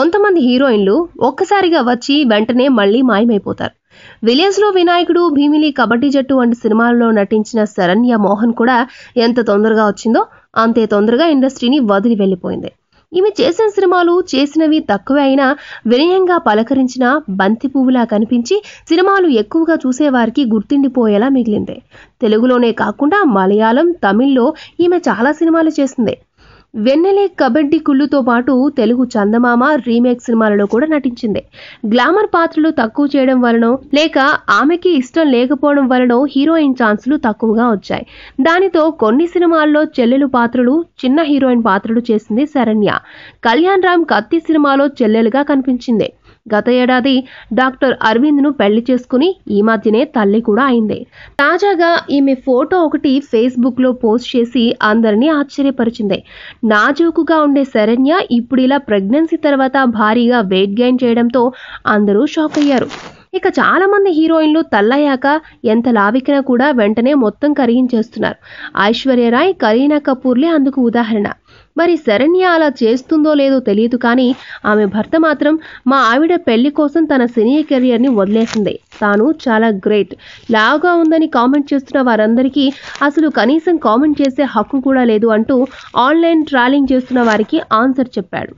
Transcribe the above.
కొంతమంది హీరోయిన్లు ఒక్కసారిగా వచ్చి వెంటనే మళ్ళీ మాయమైపోతారు. విలేజ్లో వినాయకుడు భీమిలి కబడ్డీ జట్టు వంటి సినిమాల్లో నటించిన శరణ్య మోహన్ కూడా ఎంత తొందరగా వచ్చిందో అంతే తొందరగా ఇండస్ట్రీని వదిలి వెళ్ళిపోయింది. ఈమె చేసిన సినిమాలు చేసినవి తక్కువే అయినా వినయంగా పలకరించిన బంతి పువ్వులా కనిపించి సినిమాలు ఎక్కువగా చూసేవారికి గుర్తుండిపోయేలా మిగిలింది. తెలుగులోనే కాకుండా మలయాళం తమిళ్ళో ఈమె చాలా సినిమాలు చేసింది. వెన్నెలే కబడ్డీ కుళ్ళుతో పాటు తెలుగు చందమామ రీమేక్ సినిమాలలో కూడా నటించింది. గ్లామర్ పాత్రలు తక్కువ చేయడం వలనో లేక ఆమెకి ఇష్టం లేకపోవడం వలనో హీరోయిన్ ఛాన్సులు తక్కువగా వచ్చాయి. దానితో కొన్ని సినిమాల్లో చెల్లెలు పాత్రలు చిన్న హీరోయిన్ పాత్రలు చేసింది శరణ్య. కళ్యాణ్ రామ్ కత్తి సినిమాలో చెల్లెలుగా కనిపించింది. గత ఏడాది డాక్టర్ అరవింద్ను పెళ్ళి చేసుకుని ఈ మధ్యనే తల్లి కూడా అయింది. తాజాగా ఈమె ఫోటో ఒకటి ఫేస్బుక్లో పోస్ట్ చేసి అందరినీ ఆశ్చర్యపరిచింది. నాజూకుగా ఉండే శరణ్య ఇప్పుడు ఇలా ప్రెగ్నెన్సీ తర్వాత భారీగా వెయిట్ గెయిన్ చేయడంతో అందరూ షాక్ అయ్యారు. ఇక చాలా మంది హీరోయిన్లు తల్లయ్యాక ఎంత లావికినా కూడా వెంటనే మొత్తం కరిగించేస్తున్నారు. ఐశ్వర్యరాయ్ కరీనా కపూర్లే అందుకు ఉదాహరణ. మరి శరణ్య అలా చేస్తుందో లేదో తెలియదు కానీ ఆమె భర్త మాత్రం మా ఆవిడ పెళ్ళి కోసం తన సినీ కెరియర్ని వదిలేసింది. తాను చాలా గ్రేట్. లావుగా ఉందని కామెంట్ చేస్తున్న వారందరికీ అసలు కనీసం కామెంట్ చేసే హక్కు కూడా లేదు అంటూ ఆన్లైన్ ట్రాలింగ్ చేస్తున్న వారికి ఆన్సర్ చెప్పాడు.